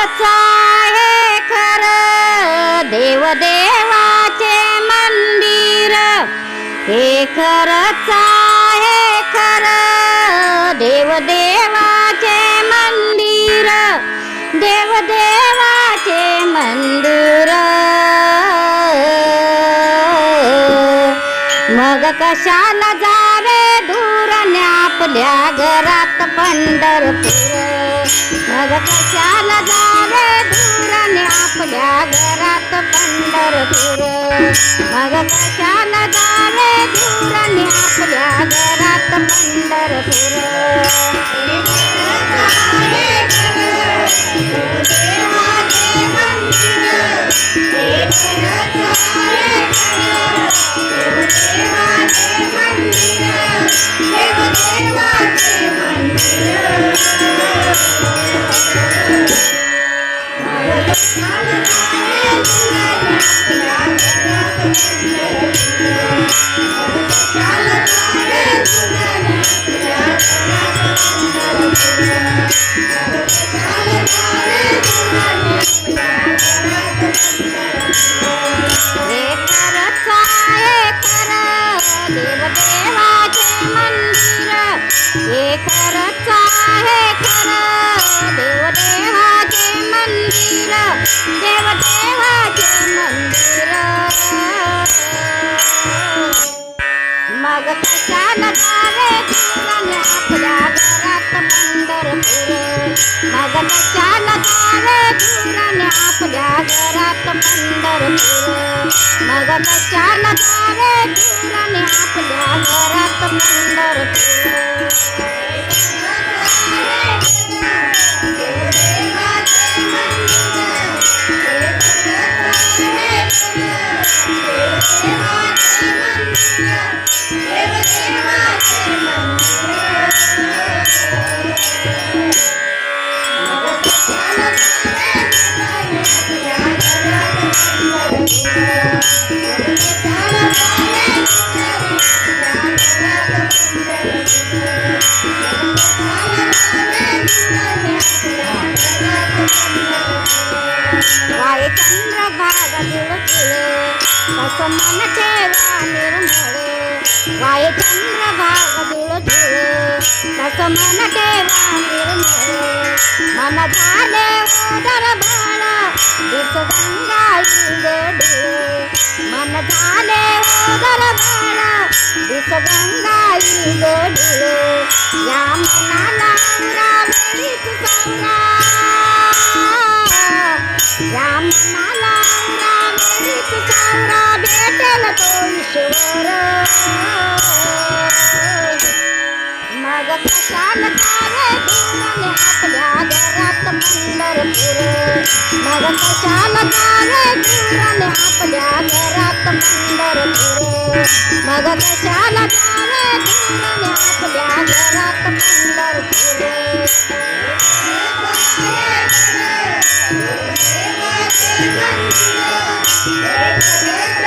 खरच हे खर. देवदेवाचे मंदिर. हे खरच आहे खर. देवदेवाचे मंदिर. देवदेवाचे मंदिर. मग कशाला जावे दूर आपल्या घरात पंढरपूर? मग कशाला जा दूर आणि आपल्या घरात पंढरपूर. मग कशाला जावे धुराने आपल्या घरात पंढरपूर. हे देवदेवाचे मंदिर हे खरंच आहे खरं. मग कशाला जावे दूराने आपल्या घरात पंढरपूर मग कशाला जावे दूराने आपल्या घरात पंढरपूर मग कशाला जावे दूराने आपल्या घरात पंढरपूर బసమ్మన చేరా నిరంజుడు రాయ చంద్ర భాగదుడు చూడు బసమ్మన చేరా నిరంజుడు మన దానే ఓదర బాణ విసుగంగా रामेरीच सावरा भेटेल तो ईश्वर मग कशाला जावे दूराने आपल्या घरात पंढरपूर मग कशाला जावे दूराने आपल्या घरात पंढरपूर मग आपल्या घरात पंढरपूर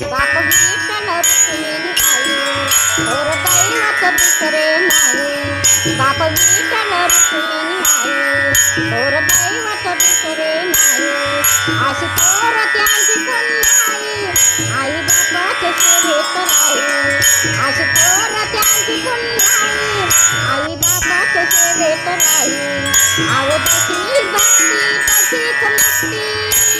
बाप विठ्ठल रुक्मिणी आई थोर दैवत दुसरे नाही बाप विठ्ठल रुक्मिणी आई थोर दैवत दुसरे नाही अशी थोर त्यांची पुण्याई आई बापाच्या सेवेत राही अशी थोर त्यांची पुण्याई आई बापाच्या सेवेत राही आव जशी भक्ती तशीच मुक्ती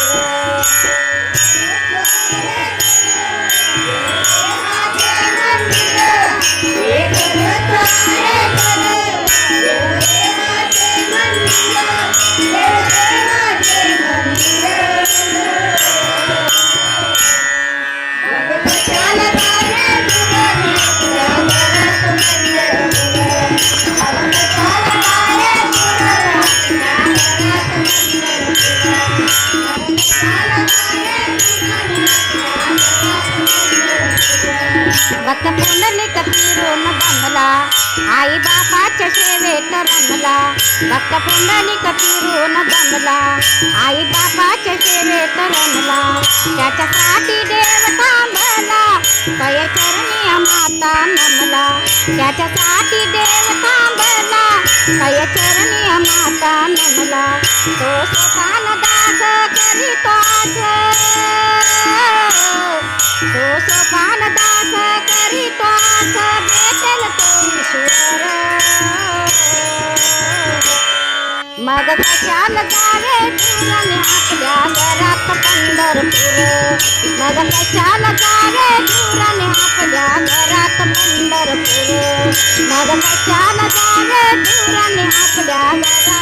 भक्त पुंडलिक फिरून दमला आई बापाच्या सेवेत रमला भक्त पुंडलिक फिरून जमला. आई बापाच्या सेवेत रमला त्याच्यासाठी देव थांबला. तय चरणी माता नमला त्याच्यासाठी देव थांबला. तय चरणी माता नमला तो सोपान दास करीतो तो सोपान दास करीतो आस भेटेल तो मग कशाल जावे तुरने आपल्या घरात पंढरपूर मग कशाल जावे तुरने आपल्या घरात पंढरपूर मग कशाल जावे आपल्या घरात